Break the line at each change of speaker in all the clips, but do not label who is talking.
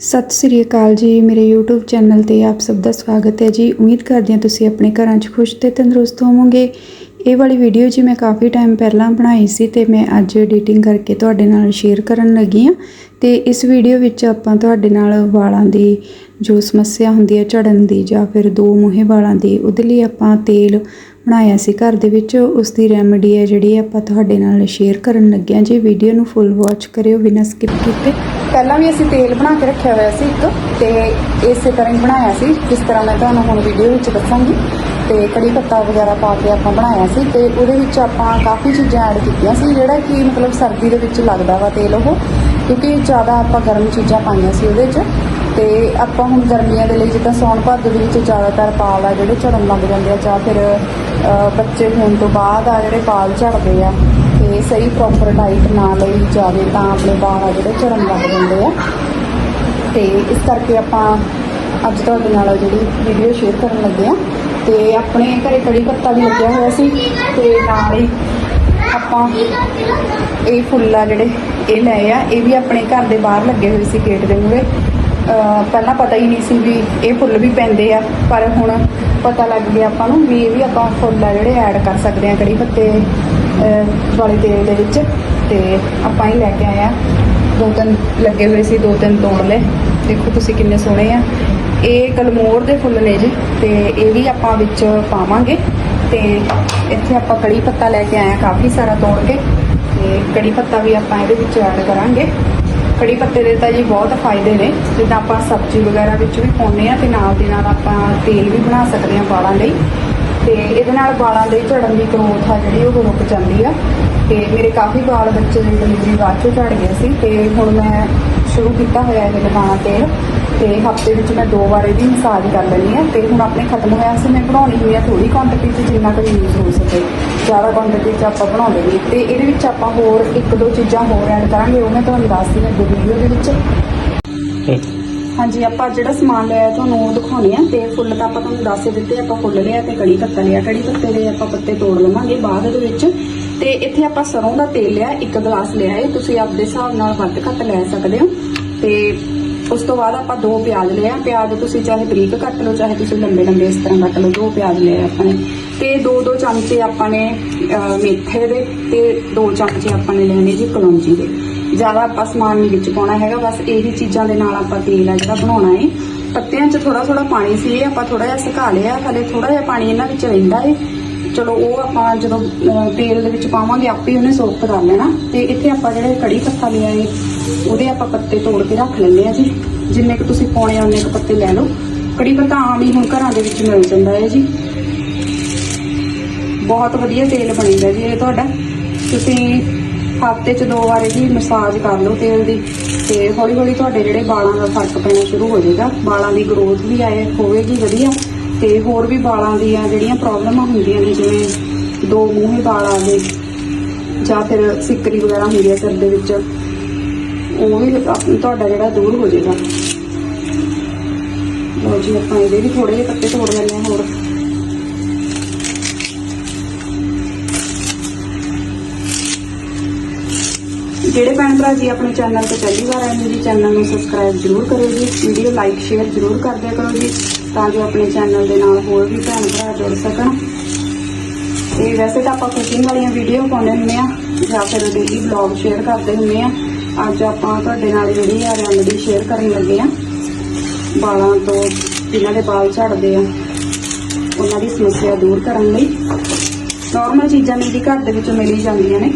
ਸਤਿ ਸ੍ਰੀ ਅਕਾਲ ਜੀ, ਮੇਰੇ YouTube channel ਤੇ ਆਪ ਸਭ ਦਾ ਸਵਾਗਤ ਹੈ ਜੀ। ਉਮੀਦ ਕਰਦੀ ਹਾਂ ਤੁਸੀਂ ਆਪਣੇ ਘਰਾਂ 'ਚ ਖੁਸ਼ ਤੇ ਤੰਦਰੁਸਤ ਹੋਵੋਗੇ। ਇਹ ਵਾਲੀ ਵੀਡੀਓ ਜੀ ਮੈਂ ਕਾਫੀ ਟਾਈਮ ਪਹਿਲਾਂ ਬਣਾਈ ਸੀ ਤੇ ਮੈਂ ਅੱਜ ਐਡੀਟਿੰਗ ਕਰਕੇ ਤੁਹਾਡੇ ਨਾਲ ਸ਼ੇਅਰ ਕਰਨ ਲੱਗੀ ਹਾਂ। ਤੇ ਇਸ ਵੀਡੀਓ ਵਿੱਚ ਆਪਾਂ ਤੁਹਾਡੇ ਨਾਲ ਵਾਲਾਂ ਦੀ ਜੋ ਸਮੱਸਿਆ ਹੁੰਦੀ ਹੈ, ਝੜਨ ਦੀ ਜਾਂ ਫਿਰ ਦੋ ਮੂਹੇ ਵਾਲਾਂ ਦੀ, ਉਹਦੇ ਲਈ ਆਪਾਂ ਤੇਲ ਬਣਾਇਆ ਸੀ ਘਰ ਦੇ ਵਿੱਚ। ਉਸ ਦੀ ਰੈਮੇਡੀ ਹੈ ਜਿਹੜੀ ਆਪਾਂ ਤੁਹਾਡੇ ਨਾਲ ਸ਼ੇਅਰ ਕਰਨ ਲੱਗੇ ਹਾਂ ਜੀ। ਵੀਡੀਓ ਨੂੰ ਫੁੱਲ ਵਾਚ ਕਰਿਓ, ਬਿਨਾਂ ਸਕਿਪ ਕੀਤੇ। ਪਹਿਲਾਂ ਵੀ ਅਸੀਂ ਤੇਲ ਬਣਾ ਕੇ ਰੱਖਿਆ ਹੋਇਆ ਸੀ ਇੱਕ, ਤੇ ਇਸੇ ਤਰ੍ਹਾਂ ਹੀ ਬਣਾਇਆ ਸੀ, ਜਿਸ ਤਰ੍ਹਾਂ ਮੈਂ ਤੁਹਾਨੂੰ ਹੁਣ ਵੀਡੀਓ ਵਿੱਚ ਦੱਸਾਂਗੀ। ਤੇ ਕੜੀ ਪੱਤਾ ਵਗੈਰਾ ਪਾ ਕੇ ਆਪਾਂ ਬਣਾਇਆ ਸੀ, ਤੇ ਉਹਦੇ ਵਿੱਚ ਆਪਾਂ ਕਾਫੀ ਚੀਜ਼ਾਂ ਐਡ ਕੀਤੀਆਂ ਸੀ, ਜਿਹੜਾ ਕਿ ਮਤਲਬ ਸਰਦੀ ਦੇ ਵਿੱਚ ਲੱਗਦਾ ਵਾ ਤੇਲ ਉਹ, ਕਿਉਂਕਿ ਜ਼ਿਆਦਾ ਆਪਾਂ ਗਰਮ ਚੀਜ਼ਾਂ ਪਾਈਆਂ ਸੀ ਉਹਦੇ 'ਚ। ਤੇ ਆਪਾਂ ਹੁਣ ਗਰਮੀਆਂ ਦੇ ਲਈ ਜਿੱਦਾਂ ਸੌਣ ਭਾਦੋ ਦੇ ਵਿੱਚ ਜ਼ਿਆਦਾਤਰ ਪਾਲ ਆ ਜਿਹੜੇ ਝੜਨ ਲੱਗ ਜਾਂਦੇ ਆ, ਜਾਂ ਫਿਰ ਬੱਚੇ ਹੋਣ ਤੋਂ ਬਾਅਦ ਆ ਜਿਹੜੇ ਪਾਲ ਝੜਦੇ ਆ ਤੇ ਸਹੀ ਪ੍ਰੋਪਰ ਡਾਈਟ ਨਾ ਲਈ ਜਾਵੇ ਤਾਂ ਆਪਣੇ ਵਾਲ ਆ ਜਿਹੜੇ ਝੜਨ ਲੱਗ ਜਾਂਦੇ ਆ। ਤੇ ਇਸ ਕਰਕੇ ਆਪਾਂ ਅੱਜ ਤੁਹਾਡੇ ਨਾਲ ਜਿਹੜੀ ਵੀਡੀਓ ਸ਼ੇਅਰ ਕਰਨ ਲੱਗੇ ਆ। ਤੇ ਆਪਣੇ ਘਰੇ ਕੜੀ ਪੱਤਾ ਵੀ ਲੱਗਿਆ ਹੋਇਆ ਸੀ। ਤੇ ਨਾਲ ਹੀ ਆਪਾਂ ਇਹ ਫੁੱਲ ਆ ਜਿਹੜੇ, ਇਹ ਲਏ ਆ। ਇਹ ਵੀ ਆਪਣੇ ਘਰ ਦੇ ਬਾਹਰ ਲੱਗੇ ਹੋਏ ਸੀ ਗੇਟ ਦੇ ਮੂਹਰੇ। ਪਹਿਲਾਂ ਪਤਾ ਹੀ ਨਹੀਂ ਸੀ ਵੀ ਇਹ ਫੁੱਲ ਵੀ ਪੈਂਦੇ ਆ। ਪਰ ਹੁਣ ਪਤਾ ਲੱਗ ਗਿਆ ਆਪਾਂ ਨੂੰ ਵੀ ਇਹ ਵੀ ਆਪਾਂ ਫੁੱਲ ਆ ਜਿਹੜੇ ਐਡ ਕਰ ਸਕਦੇ ਆ ਕੜੀ ਪੱਤੇ। ਵਾਲੇ ਤੇਲ ਦੇ ਵਿੱਚ ਤੇ ਆਪਾਂ ਹੀ ਲੈ ਕੇ ਆਏ ਆ। ਦੋ ਤਿੰਨ ਲੱਗੇ ਹੋਏ ਸੀ, ਦੋ ਤਿੰਨ ਤੋੜ ਲਏ। ਦੇਖੋ ਤੁਸੀਂ ਕਿੰਨੇ ਸੋਹਣੇ ਆ। ਇਹ ਕਲਮੋਰ ਦੇ ਫੁੱਲ ਨੇ ਜੀ ਤੇ ਇਹ ਵੀ ਆਪਾਂ ਵਿੱਚ ਪਾਵਾਂਗੇ। ਤੇ ਇੱਥੇ ਆਪਾਂ ਕੜੀ ਪੱਤਾ ਲੈ ਕੇ ਆਏ ਆ, ਕਾਫੀ ਸਾਰਾ ਤੋੜ ਕੇ। ਤੇ ਕੜੀ ਪੱਤਾ ਵੀ ਆਪਾਂ ਇਹਦੇ ਵਿੱਚ ਐਡ ਕਰਾਂਗੇ। ਕੜੀ ਪੱਤੇ ਦੇ ਤਾਂ ਜੀ ਬਹੁਤ ਫਾਇਦੇ ਨੇ। ਜਿੱਦਾਂ ਆਪਾਂ ਸਬਜ਼ੀ ਵਗੈਰਾ ਵਿੱਚ ਵੀ ਪਾਉਂਦੇ ਆ ਤੇ ਨਾਲ ਦੇ ਨਾਲ ਆਪਾਂ ਤੇਲ ਵੀ ਬਣਾ ਸਕਦੇ ਆ ਵਾਲਾਂ ਲਈ। ਤੇ ਇਹਦੇ ਨਾਲ ਵਾਲਾਂ ਦੇ ਝੜਨ ਦੀ ਗਰੋਥ ਆ ਜਿਹੜੀ, ਉਹ ਰੁਕ ਜਾਂਦੀ ਆ। ਤੇ ਮੇਰੇ ਕਾਫੀ ਵਾਲ ਬੱਚੇ ਦੀ ਡਿਲੀਵਰੀ ਬਾਅਦ ਚੋਂ ਝੜ ਗਏ ਸੀ ਤੇ ਹੁਣ ਮੈਂ ਸ਼ੁਰੂ ਕੀਤਾ ਹੋਇਆ ਇਹ ਲਗਾਉਣਾ ਤੇਲ ਤੇ ਹਫ਼ਤੇ ਵਿੱਚ ਮੈਂ ਦੋ ਵਾਰ ਇਹਦੀ ਮਸਾਜ ਕਰ ਲੈਂਦੀ ਆ। ਤੇ ਹੁਣ ਆਪਣੇ ਖਤਮ ਹੋਇਆ ਸੀ, ਮੈਂ ਬਣਾਉਣੀ ਹੋਈ ਆ ਥੋੜੀ ਕੁਆਂਟੀਟੀ 'ਚ ਜਿੰਨਾ ਕੁ ਯੂਜ਼ ਹੋ ਸਕੇ। ਜ਼ਿਆਦਾ ਕੁਆਂਟੀਟੀ 'ਚ ਆਪਾਂ ਬਣਾਉਂਦੇ ਨਹੀਂ। ਤੇ ਇਹਦੇ ਵਿੱਚ ਆਪਾਂ ਹੋਰ ਇੱਕ ਦੋ ਚੀਜ਼ਾਂ ਹੋਰ ਐਡ ਕਰਾਂਗੇ, ਉਹ ਮੈਂ ਤੁਹਾਨੂੰ ਦੱਸਦੀ ਹਾਂ ਅੱਗੇ ਵੀਡੀਓ ਦੇ ਵਿੱਚ। ਹਾਂਜੀ, ਆਪਾਂ ਜਿਹੜਾ ਸਮਾਨ ਲਿਆ ਤੁਹਾਨੂੰ ਉਹ ਦਿਖਾਉਣੇ ਆ ਤੇ ਫੁੱਲ ਤਾਂ ਆਪਾਂ ਤੁਹਾਨੂੰ ਦੱਸ ਹੀ ਦਿੱਤੇ, ਆਪਾਂ ਫੁੱਲ ਲਿਆ ਤੇ ਕੜੀ ਪੱਤਾ ਲਿਆ, ਕੜੀ ਪੱਤੇ ਦੇ ਆਪਾਂ ਪੱਤੇ ਤੋੜ ਲਵਾਂਗੇ ਬਾਅਦ ਦੇ ਵਿੱਚ। ਤੇ ਇੱਥੇ ਆਪਾਂ ਸਰੋਂ ਦਾ ਤੇਲ ਲਿਆ, ਇੱਕ ਗਲਾਸ ਲਿਆ ਹੈ, ਤੁਸੀਂ ਆਪਦੇ ਹਿਸਾਬ ਨਾਲ ਵੱਧ ਘੱਟ ਲੈ ਸਕਦੇ ਹੋ। ਤੇ ਉਸ ਤੋਂ ਬਾਅਦ ਆਪਾਂ ਦੋ ਪਿਆਜ਼ ਲਿਆ ਪਿਆਜ਼ ਤੁਸੀਂ ਚਾਹੇ ਬਰੀਕ ਕੱਟ ਲਓ, ਚਾਹੇ ਤੁਸੀਂ ਲੰਬੇ ਲੰਬੇ ਇਸ ਤਰ੍ਹਾਂ ਕੱਟ ਲਓ, ਦੋ ਪਿਆਜ਼ ਲਏ ਆਪਾਂ ਨੇ। ਤੇ ਦੋ ਦੋ ਚਮਚੇ ਆਪਾਂ ਨੇ ਮੇਥੇ ਦੇ ਤੇ ਦੋ ਚਮਚੇ ਆਪਾਂ ਨੇ ਲੈਣੇ ਜੀ ਕਲੌਂਜੀ ਦੇ। ਜ਼ਿਆਦਾ ਆਪਾਂ ਸਮਾਨ ਨਹੀਂ ਵਿੱਚ ਪਾਉਣਾ ਹੈਗਾ, ਬਸ ਇਹੀ ਚੀਜ਼ਾਂ ਦੇ ਨਾਲ ਆਪਾਂ ਤੇਲ ਆ ਜਿਹੜਾ ਬਣਾਉਣਾ ਹੈ ਪੱਤਿਆਂ 'ਚ ਥੋੜਾ ਥੋੜਾ ਪਾਣੀ ਸੀ ਇਹ ਆਪਾਂ ਥੋੜਾ ਜਿਹਾ ਸੁਕਾ ਲਿਆ, ਹਲੇ ਥੋੜਾ ਜਿਹਾ ਪਾਣੀ ਇਹਨਾਂ ਵਿੱਚ ਰਹਿੰਦਾ ਹੈ ਚਲੋ ਉਹ ਆਪਾਂ ਜਦੋਂ ਤੇਲ ਦੇ ਵਿੱਚ ਪਾਵਾਂਗੇ, ਆਪੇ ਉਹਨੇ ਸੋਕ ਕਰ ਲੈਣਾ। ਤੇ ਇੱਥੇ ਆਪਾਂ ਜਿਹੜੇ ਕੜੀ ਪੱਤਾ ਲਿਆ ਹੈ ਉਹਦੇ ਆਪਾਂ ਪੱਤੇ ਤੋੜ ਕੇ ਰੱਖ ਲੈਂਦੇ ਆ ਜੀ। ਜਿੰਨੇ ਕੁ ਤੁਸੀਂ ਪਾਉਣੇ ਆ ਉਹਨੇ ਕੁ ਪੱਤੇ ਲੈ ਲਓ। ਕੜੀ ਪੱਤਾ ਆਮ ਹੀ ਹੁਣ ਘਰਾਂ ਦੇ ਵਿੱਚ ਮਿਲ ਜਾਂਦਾ ਹੈ ਜੀ। ਬਹੁਤ ਵਧੀਆ ਤੇਲ ਬਣੇਗਾ ਜੀ ਇਹ ਤੁਹਾਡਾ। ਤੁਸੀਂ ਹਫ਼ਤੇ 'ਚ ਦੋ ਵਾਰ ਇਹਦੀ ਮਸਾਜ ਕਰ ਲਓ ਤੇਲ ਦੀ। ਤੇ ਹੌਲੀ ਹੌਲੀ ਤੁਹਾਡੇ ਜਿਹੜੇ ਵਾਲਾਂ ਦਾ ਫ਼ਰਕ ਪੈਣਾ ਸ਼ੁਰੂ ਹੋ ਜਾਏਗਾ। ਵਾਲਾਂ ਦੀ ਗਰੋਥ ਵੀ ਆਏ, ਹੋਵੇਗੀ ਵਧੀਆ। ਤੇ ਹੋਰ ਵੀ ਬਾਲਾਂ ਦੀਆਂ ਜਿਹੜੀਆਂ ਪ੍ਰੋਬਲਮਾਂ ਹੁੰਦੀਆਂ ਨੇ, ਜਿਵੇਂ ਦੋ ਮੂੰਹੇ ਵਾਲ ਆ ਗਏ, ਜਾਂ ਫਿਰ ਸਿੱਕਰੀ ਵਗੈਰਾ ਹੁੰਦੀ ਹੈ ਸਿਰ ਦੇ ਵਿੱਚ, ਉਹ ਵੀ ਤੁਹਾਡਾ ਜਿਹੜਾ ਦੂਰ ਹੋ ਜਾਏਗਾ। ਲਓ ਜੀ, ਆਪਾਂ ਇਹਦੇ ਵੀ ਥੋੜੇ ਜਿਹੇ ਪੱਤੇ ਤੋੜ ਲੈਂਦੇ ਹਾਂ ਹੋਰ। ਜਿਹੜੇ ਭੈਣ ਭਰਾ ਜੀ ਆਪਣੇ ਚੈਨਲ ਤੇ ਪਹਿਲੀ ਵਾਰ ਆਏ ਨੇ ਜੀ, ਚੈਨਲ ਨੂੰ ਸਬਸਕ੍ਰਾਈਬ ਜ਼ਰੂਰ ਕਰਿਓ ਜੀ ਵੀਡੀਓ ਲਾਈਕ ਸ਼ੇਅਰ ਜ਼ਰੂਰ ਕਰ ਕਰੋ ਜੀ, ਤਾਂ ਜੋ ਆਪਣੇ ਚੈਨਲ ਦੇ ਨਾਲ ਹੋਰ ਵੀ ਭੈਣ ਭਰਾ ਜੁੜ ਸਕਣ। ਤੇ ਵੈਸੇ ਤਾਂ ਆਪਾਂ ਕੁਕਿੰਗ ਵਾਲੀਆਂ ਵੀਡੀਓ ਪਾਉਂਦੇ ਹੁੰਦੇ ਆ, ਜਾਂ ਫਿਰ ਡੇਲੀ ਵਲੌਗ ਸ਼ੇਅਰ ਕਰਦੇ ਹੁੰਦੇ ਆ। ਅੱਜ ਆਪਾਂ ਤੁਹਾਡੇ ਨਾਲ ਜਿਹੜੀ ਆ ਰੈਮਡੀ ਸ਼ੇਅਰ ਕਰਨ ਲੱਗੇ ਆ। ਵਾਲਾਂ ਤੋਂ ਜਿਨ੍ਹਾਂ ਦੇ ਵਾਲ ਝੜਦੇ ਆ, ਉਹਨਾਂ ਦੀ ਸਮੱਸਿਆ ਦੂਰ ਕਰਨ ਲਈ। ਨਾਰਮਲ ਚੀਜ਼ਾਂ ਨੇ ਵੀ ਘਰ ਦੇ ਵਿੱਚੋਂ ਮਿਲੀ ਜਾਂਦੀਆਂ ਨੇ।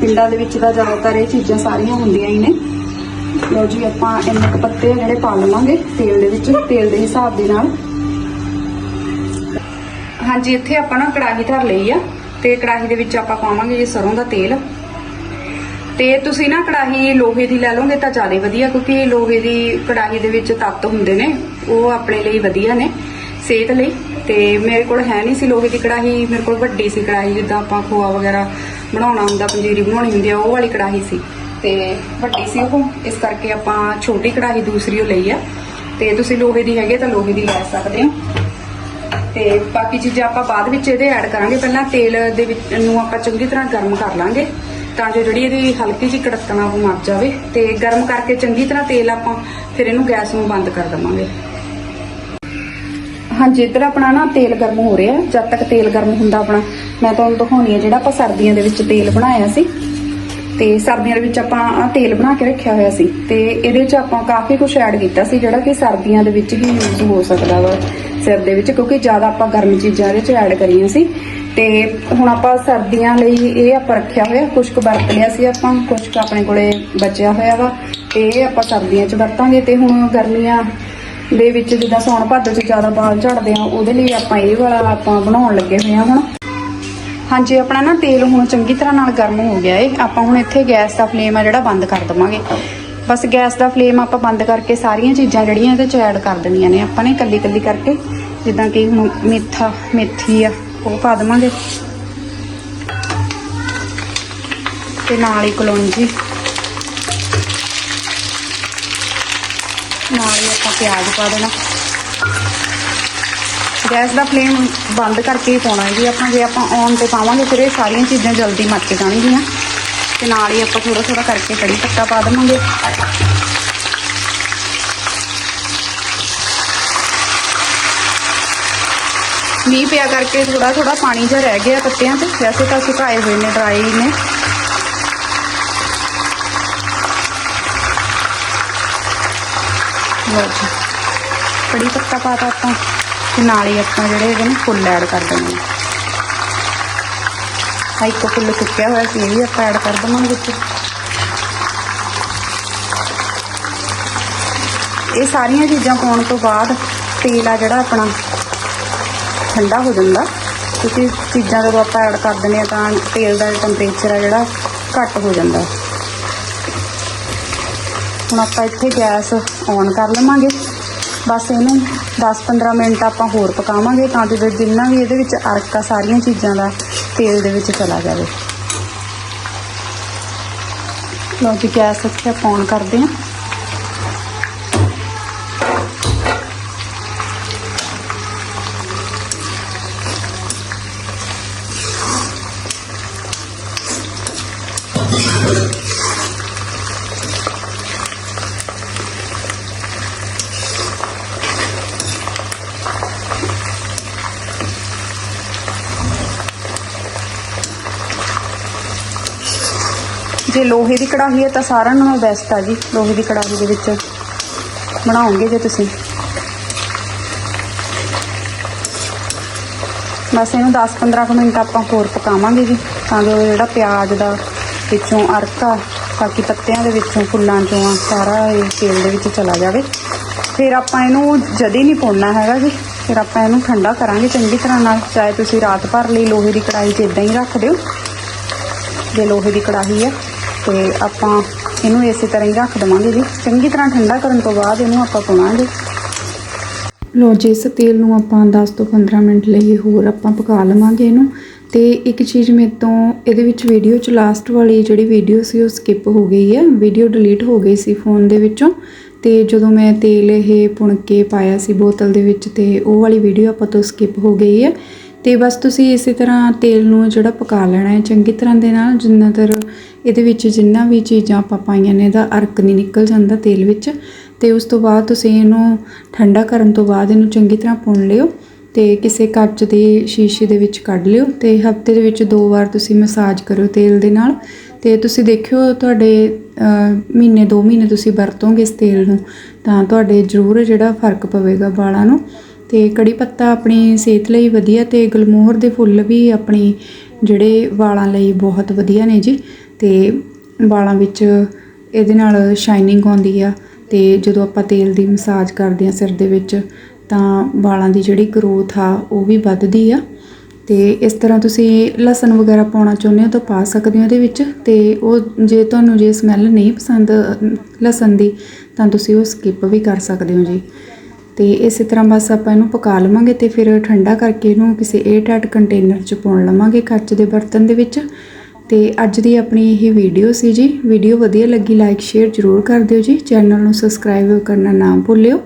ਪਿੰਡਾਂ ਦੇ ਵਿੱਚ ਤਾਂ ਜ਼ਿਆਦਾਤਰ ਇਹ ਚੀਜ਼ਾਂ ਸਾਰੀਆਂ ਹੁੰਦੀਆਂ ਹੀ ਨੇ। ਲਓ ਜੀ, ਆਪਾਂ ਇੰਨੇ ਕੁ ਪੱਤੇ ਜਿਹੜੇ ਪਾ ਲਵਾਂਗੇ ਤੇਲ ਦੇ ਵਿੱਚ, ਤੇਲ ਦੇ ਹਿਸਾਬ ਦੇ ਨਾਲ। ਹਾਂਜੀ, ਇੱਥੇ ਆਪਾਂ ਨਾ ਕੜਾਹੀ ਧਰ ਲਈ ਆ ਤੇ ਕੜਾਹੀ ਦੇ ਵਿੱਚ ਆਪਾਂ ਪਾਵਾਂਗੇ ਜੀ ਸਰੋਂ ਦਾ ਤੇਲ। ਤੇ ਤੁਸੀਂ ਨਾ ਕੜਾਹੀ ਲੋਹੇ ਦੀ ਲੈ ਲਓਗੇ ਤਾਂ ਜ਼ਿਆਦਾ ਵਧੀਆ, ਕਿਉਂਕਿ ਲੋਹੇ ਦੀ ਕੜਾਹੀ ਦੇ ਵਿੱਚ ਤੱਤ ਹੁੰਦੇ ਨੇ, ਉਹ ਆਪਣੇ ਲਈ ਵਧੀਆ ਨੇ, ਸਿਹਤ ਲਈ। ਤੇ ਮੇਰੇ ਕੋਲ ਹੈ ਨਹੀਂ ਸੀ ਲੋਹੇ ਦੀ ਕੜਾਹੀ, ਮੇਰੇ ਕੋਲ ਵੱਡੀ ਸੀ ਕੜਾਹੀ, ਜਿੱਦਾਂ ਆਪਾਂ ਖੋਆ ਵਗੈਰਾ ਬਣਾਉਣਾ ਹੁੰਦਾ, ਪੰਜੀਰੀ ਬਣਾਉਣੀ ਹੁੰਦੀ ਆ, ਉਹ ਵਾਲੀ ਕੜਾਹੀ ਸੀ। ਤੇ ਵੱਡੀ ਸੀ ਉਹ, ਇਸ ਕਰਕੇ ਆਪਾਂ ਛੋਟੀ ਕੜਾਹੀ ਦੂਸਰੀ ਉਹ ਲਈ ਆ। ਤੇ ਤੁਸੀਂ ਲੋਹੇ ਦੀ ਹੈਗੇ ਤਾਂ ਲੋਹੇ ਦੀ ਲੈ ਸਕਦੇ ਹੋ। ਤੇ ਬਾਕੀ ਚੀਜ਼ਾਂ ਆਪਾਂ ਬਾਅਦ ਵਿੱਚ ਇਹਦੇ ਐਡ ਕਰਾਂਗੇ। ਪਹਿਲਾਂ ਤੇਲ ਦੇ ਵਿੱਚ ਨੂੰ ਆਪਾਂ ਚੰਗੀ ਤਰ੍ਹਾਂ ਗਰਮ ਕਰ ਲਾਂਗੇ,
ਤਾਂ ਜੋ ਜਿਹੜੀ ਇਹਦੀ ਹਲਕੀ ਜਿਹੀ ਕੜਕਣਾ ਉਹ ਮਰ ਜਾਵੇ। ਤੇ ਗਰਮ ਕਰਕੇ ਚੰਗੀ ਤਰ੍ਹਾਂ ਤੇਲ ਆਪਾਂ ਫਿਰ ਇਹਨੂੰ ਗੈਸ ਨੂੰ ਬੰਦ ਕਰ ਦਵਾਂਗੇ। ਹਾਂਜੀ, ਇੱਧਰ ਆਪਣਾ ਨਾ ਤੇਲ ਗਰਮ ਹੋ ਰਿਹਾ ਜਦ ਤੱਕ ਤੇਲ ਗਰਮ ਹੁੰਦਾ ਆਪਣਾ, ਮੈਂ ਤੁਹਾਨੂੰ ਦਿਖਾਉਣੀ ਆ ਜਿਹੜਾ ਆਪਾਂ ਸਰਦੀਆਂ ਦੇ ਵਿੱਚ ਤੇਲ ਬਣਾਇਆ ਸੀ। ਤੇ ਸਰਦੀਆਂ ਦੇ ਵਿੱਚ ਆਪਾਂ ਆਹ ਤੇਲ ਬਣਾ ਕੇ ਰੱਖਿਆ ਹੋਇਆ ਸੀ। ਤੇ ਇਹਦੇ ਵਿੱਚ ਆਪਾਂ ਕਾਫੀ ਕੁਝ ਐਡ ਕੀਤਾ ਸੀ, ਜਿਹੜਾ ਕਿ ਸਰਦੀਆਂ ਦੇ ਵਿੱਚ ਹੀ ਯੂਜ਼ ਹੋ ਸਕਦਾ ਵਾ ਸਿਰ ਦੇ ਵਿੱਚ, ਕਿਉਂਕਿ ਜ਼ਿਆਦਾ ਆਪਾਂ ਗਰਮ ਚੀਜ਼ਾਂ ਇਹਦੇ ਵਿੱਚ ਐਡ ਕਰੀਆਂ ਸੀ। ਤੇ ਹੁਣ ਆਪਾਂ ਸਰਦੀਆਂ ਲਈ ਇਹ ਆਪਾਂ ਰੱਖਿਆ ਹੋਇਆ ਕੁਝ ਕੁ ਵਰਤ ਲਿਆ ਸੀ ਆਪਾਂ ਕੁਝ ਕੁ ਆਪਣੇ ਕੋਲੇ ਬਚਿਆ ਹੋਇਆ ਵਾ। ਤੇ ਇਹ ਆਪਾਂ ਸਰਦੀਆਂ 'ਚ ਵਰਤਾਂਗੇ ਤੇ ਹੁਣ ਗਰਮੀਆਂ ਦੇ ਵਿੱਚ ਜਿੱਦਾਂ ਸੌਣ ਭਾਦੋ 'ਚ ਜ਼ਿਆਦਾ ਵਾਲ ਝੜਦੇ ਆ, ਉਹਦੇ ਲਈ ਆਪਾਂ ਇਹ ਵਾਲਾ ਆਪਾਂ ਬਣਾਉਣ ਲੱਗੇ ਹੋਏ ਆ ਹੁਣ। ਹਾਂਜੀ, ਆਪਣਾ ਨਾ ਤੇਲ ਹੁਣ ਚੰਗੀ ਤਰ੍ਹਾਂ ਨਾਲ ਗਰਮ ਹੋ ਗਿਆ ਏ। ਆਪਾਂ ਹੁਣ ਇੱਥੇ ਗੈਸ ਦਾ ਫਲੇਮ ਆ ਜਿਹੜਾ ਬੰਦ ਕਰ ਦਵਾਂਗੇ। ਬਸ ਗੈਸ ਦਾ ਫਲੇਮ ਆਪਾਂ ਬੰਦ ਕਰਕੇ ਸਾਰੀਆਂ ਚੀਜ਼ਾਂ ਜਿਹੜੀਆਂ ਇਹਦੇ ਚ ਐਡ ਕਰ ਦੇਣੀਆਂ ਨੇ। ਆਪਾਂ ਨੇ ਕੱਲੀ ਕੱਲੀ ਕਰਕੇ ਜਿੱਦਾਂ ਕਿ ਹੁਣ ਮੇਥਾ, ਮੇਥੀ ਆ, ਉਹ ਪਾ ਦਵਾਂਗੇ। ਤੇ ਨਾਲ ਹੀ ਕਲੌਂਜੀ। ਨਾਲ ਹੀ ਆਪਾਂ ਪਿਆਜ਼ ਪਾ ਦੇਣਾ। ਗੈਸ ਦਾ ਫਲੇਮ ਬੰਦ ਕਰਕੇ ਹੀ ਪਾਉਣਾ ਹੈ ਜੀ। ਆਪਾਂ ਜੇ ਆਪਾਂ ਔਨ ਤੇ ਪਾਵਾਂਗੇ ਫਿਰ ਇਹ ਸਾਰੀਆਂ ਚੀਜ਼ਾਂ ਜਲਦੀ ਮੱਚ ਜਾਣਗੀਆਂ। ਤੇ ਨਾਲ ਹੀ ਆਪਾਂ ਥੋੜਾ ਥੋੜਾ ਕਰਕੇ ਕੜੀ ਪੱਤਾ ਪਾ ਦੇਵਾਂਗੇ। ਮੀਂਹ ਪਿਆ ਕਰਕੇ ਥੋੜਾ ਥੋੜਾ ਪਾਣੀ ਜਿਹਾ ਰਹਿ ਗਿਆ ਪੱਤਿਆਂ ਤੇ। ਵੈਸੇ ਤਾਂ ਸੁਕਾਏ ਹੋਏ ਨੇ ਡਰਾਈ ਨੇ। ਲਓ ਜੀ। ਕੜੀ ਪੱਤਾ ਪਾਤਾ ਆਪਾਂ ਤੇ ਨਾਲ ਹੀ ਆਪਾਂ ਜਿਹੜੇ ਇਹਦੇ ਨੇ ਫੁੱਲ ਐਡ ਕਰ ਦੇਣੇ ਆ। ਇੱਕ ਫੁੱਲ ਸੁੱਕਿਆ ਹੋਇਆ ਸੀ, ਇਹ ਵੀ ਆਪਾਂ ਐਡ ਕਰ ਦੇਵਾਂਗੇ ਵਿੱਚ। ਇਹ ਸਾਰੀਆਂ ਚੀਜ਼ਾਂ ਪਾਉਣ ਤੋਂ ਬਾਅਦ ਤੇਲ ਆ ਜਿਹੜਾ ਆਪਣਾ ਠੰਡਾ ਹੋ ਜਾਂਦਾ। ਕਿਉਂਕਿ ਚੀਜ਼ਾਂ ਜਦੋਂ ਆਪਾਂ ਐਡ ਕਰ ਦਿੰਦੇ ਆ ਤਾਂ ਤੇਲ ਦਾ ਟੈਂਪਰੇਚਰ ਆ ਜਿਹੜਾ ਘੱਟ ਹੋ ਜਾਂਦਾ। ਹੁਣ ਆਪਾਂ ਇੱਥੇ ਗੈਸ ਔਨ ਕਰ ਲਵਾਂਗੇ। ਬਸ ਇਹਨੂੰ 10-15 ਮਿੰਟ ਆਪਾਂ ਹੋਰ ਪਕਾਵਾਂਗੇ ਤਾਂ ਕਿ ਜਿੰਨਾ ਵੀ ਇਹਦੇ ਵਿੱਚ ਅਰਕ ਆ ਸਾਰੀਆਂ ਚੀਜ਼ਾਂ ਦਾ, ਤੇਲ ਦੇ ਵਿੱਚ ਚਲਾ ਜਾਵੇ। ਲਓ ਜੀ, ਗੈਸ ਇੱਥੇ ਆਪਾਂ ਔਨ ਕਰਦੇ ਹਾਂ। ਜੇ ਲੋਹੇ ਦੀ ਕੜਾਹੀ ਹੈ ਤਾਂ ਸਾਰਿਆਂ ਨਾਲੋਂ ਬੈਸਟ ਆ ਜੀ, ਲੋਹੇ ਦੀ ਕੜਾਹੀ ਦੇ ਵਿੱਚ। ਬਣਾਓਗੇ ਜੇ ਤੁਸੀਂ। ਬਸ ਇਹਨੂੰ 10-15 ਕੁ ਮਿੰਟ ਆਪਾਂ ਹੋਰ ਪਕਾਵਾਂਗੇ ਜੀ, ਤਾਂ ਜੋ ਜਿਹੜਾ ਪਿਆਜ਼ ਦਾ ਵਿੱਚੋਂ ਅਰਕ ਆ, ਬਾਕੀ ਪੱਤਿਆਂ ਦੇ ਵਿੱਚੋਂ ਫੁੱਲਾਂ ਚੋਂ ਆ, ਸਾਰਾ ਇਹ ਤੇਲ ਦੇ ਵਿੱਚ ਚਲਾ ਜਾਵੇ। ਫਿਰ ਆਪਾਂ ਇਹਨੂੰ ਜਦੀ ਨਹੀਂ ਪਾਉਣਾ ਹੈਗਾ ਜੀ, ਫਿਰ ਆਪਾਂ ਇਹਨੂੰ ਠੰਡਾ ਕਰਾਂਗੇ ਚੰਗੀ ਤਰ੍ਹਾਂ ਨਾਲ, ਚਾਹੇ ਤੁਸੀਂ ਰਾਤ ਭਰ ਲਈ ਲੋਹੇ ਦੀ ਕੜਾਹੀ 'ਚ ਇਦਾਂ ਹੀ ਰੱਖ ਦਿਓ। ਜੇ ਲੋਹੇ ਦੀ ਕੜਾਹੀ ਹੈ ਤੇ ਆਪਾਂ ਇਹਨੂੰ ਇਸੇ ਤਰ੍ਹਾਂ ਹੀ ਰੱਖ ਦਵਾਂਗੇ ਜੀ। ਚੰਗੀ ਤਰ੍ਹਾਂ ਠੰਡਾ ਕਰਨ ਤੋਂ ਬਾਅਦ ਇਹਨੂੰ ਆਪਾਂ ਪਾਵਾਂਗੇ
ਲੋ ਜੀ, ਇਸ ਤੇਲ ਨੂੰ ਆਪਾਂ 10 ਤੋਂ 15 ਮਿੰਟ ਲਈ ਹੋਰ ਆਪਾਂ ਪਕਾ ਲਵਾਂਗੇ ਇਹਨੂੰ। ਤੇ ਇੱਕ ਚੀਜ਼ ਮੇਰੇ ਤੋਂ ਇਹਦੇ ਵਿੱਚ ਵੀਡੀਓ ਚ ਲਾਸਟ ਵਾਲੀ ਜਿਹੜੀ ਵੀਡੀਓ ਸੀ ਉਹ ਸਕਿਪ ਹੋ ਗਈ ਹੈ ਵੀਡੀਓ ਡਿਲੀਟ ਹੋ ਗਈ ਸੀ ਫੋਨ ਦੇ ਵਿੱਚੋਂ। ਤੇ ਜਦੋਂ ਮੈਂ ਤੇਲ ਇਹ ਪੁਣ ਕੇ ਪਾਇਆ ਸੀ ਬੋਤਲ ਦੇ ਵਿੱਚ, ਤੇ ਉਹ ਵਾਲੀ ਵੀਡੀਓ ਆਪਾਂ ਤੋਂ ਸਕਿਪ ਹੋ ਗਈ ਹੈ ਤੇ ਬਸ ਤੁਸੀਂ ਇਸੇ ਤਰ੍ਹਾਂ ਤੇਲ ਨੂੰ ਜਿਹੜਾ ਪਕਾ ਲੈਣਾ ਹੈ, ਚੰਗੀ ਤਰ੍ਹਾਂ ਦੇ ਨਾਲ ਜਿੰਨਾ ਤਰ ਇਹਦੇ ਵਿੱਚ ਜਿੰਨਾ ਵੀ ਚੀਜ਼ਾਂ ਆਪਾਂ ਪਾਈਆਂ ਨੇ, ਇਹਦਾ ਅਰਕ ਨਹੀਂ ਨਿਕਲ ਜਾਂਦਾ ਤੇਲ ਵਿੱਚ ਤੇ ਉਸ ਤੋਂ ਬਾਅਦ ਤੁਸੀਂ ਇਹਨੂੰ ਠੰਡਾ ਕਰਨ ਤੋਂ ਬਾਅਦ ਇਹਨੂੰ ਚੰਗੀ ਤਰ੍ਹਾਂ ਪੁਣ ਲਿਓ ਤੇ ਕਿਸੇ ਕੱਚ ਦੇ ਸ਼ੀਸ਼ੇ ਦੇ ਵਿੱਚ ਕੱਢ ਲਿਓ ਤੇ ਹਫ਼ਤੇ ਦੇ ਵਿੱਚ ਦੋ ਵਾਰ ਤੁਸੀਂ ਮਸਾਜ ਕਰੋ ਤੇਲ ਦੇ ਨਾਲ ਤੇ ਤੁਸੀਂ ਦੇਖਿਓ ਤੁਹਾਡੇ ਮਹੀਨੇ, ਦੋ ਮਹੀਨੇ ਤੁਸੀਂ ਵਰਤੋਗੇ ਇਸ ਤੇਲ ਨੂੰ ਤਾਂ ਤੁਹਾਡੇ ਜ਼ਰੂਰ ਜਿਹੜਾ ਫ਼ਰਕ ਪਵੇਗਾ ਵਾਲਾਂ ਨੂੰ। ਤੇ ਕੜੀ ਪੱਤਾ ਆਪਣੀ ਸਿਹਤ ਲਈ ਵਧੀਆ ਤੇ ਗਲਮੋਹਰ ਦੇ ਫੁੱਲ ਵੀ ਆਪਣੀ ਜਿਹੜੇ ਵਾਲਾਂ ਲਈ ਬਹੁਤ ਵਧੀਆ ਨੇ ਜੀ। ਤੇ ਵਾਲਾਂ ਵਿੱਚ ਇਹਦੇ ਨਾਲ ਸ਼ਾਈਨਿੰਗ ਆਉਂਦੀ ਆ ਤੇ ਜਦੋਂ ਆਪਾਂ ਤੇਲ ਦੀ ਮਸਾਜ ਕਰਦੇ ਆ ਸਿਰ ਦੇ ਵਿੱਚ ਤਾਂ ਵਾਲਾਂ ਦੀ ਜਿਹੜੀ ਗਰੋਥ ਆ ਉਹ ਵੀ ਵੱਧਦੀ ਆ। ਤੇ ਇਸ ਤਰ੍ਹਾਂ ਤੁਸੀਂ ਲਸਣ ਵਗੈਰਾ ਪਾਉਣਾ ਚਾਹੁੰਦੇ ਹੋ ਤਾਂ ਪਾ ਸਕਦੇ ਹੋ ਇਹਦੇ ਵਿੱਚ ਤੇ ਉਹ ਜੇ ਤੁਹਾਨੂੰ ਜੇ ਸਮੈਲ ਨਹੀਂ ਪਸੰਦ ਲਸਣ ਦੀ ਤਾਂ ਤੁਸੀਂ ਉਹ ਸਕਿਪ ਵੀ ਕਰ ਸਕਦੇ ਹੋ ਜੀ। ਤੇ ਇਸੇ ਤਰ੍ਹਾਂ ਬਸ ਆਪਾਂ ਇਹਨੂੰ ਪਕਾ ਲਵਾਂਗੇ ਤੇ ਫਿਰ ਠੰਡਾ ਕਰਕੇ ਇਹਨੂੰ ਕਿਸੇ 에ਅਰਟਾਈਟ ਕੰਟੇਨਰ 'ਚ ਪਾਉਣ ਲਵਾਂਗੇ ਕੱਚ ਦੇ ਬਰਤਨ ਦੇ ਵਿੱਚ। ਤੇ ਅੱਜ ਦੀ ਆਪਣੀ ਇਹ ਵੀਡੀਓ ਸੀ ਜੀ। ਵੀਡੀਓ ਵਧੀਆ ਲੱਗੀ ਲਾਈਕ ਸ਼ੇਅਰ ਜ਼ਰੂਰ ਕਰ ਦਿਓ ਜੀ। ਚੈਨਲ ਨੂੰ ਸਬਸਕ੍ਰਾਈਬ ਕਰਨਾ ਨਾ ਭੁੱਲਿਓ।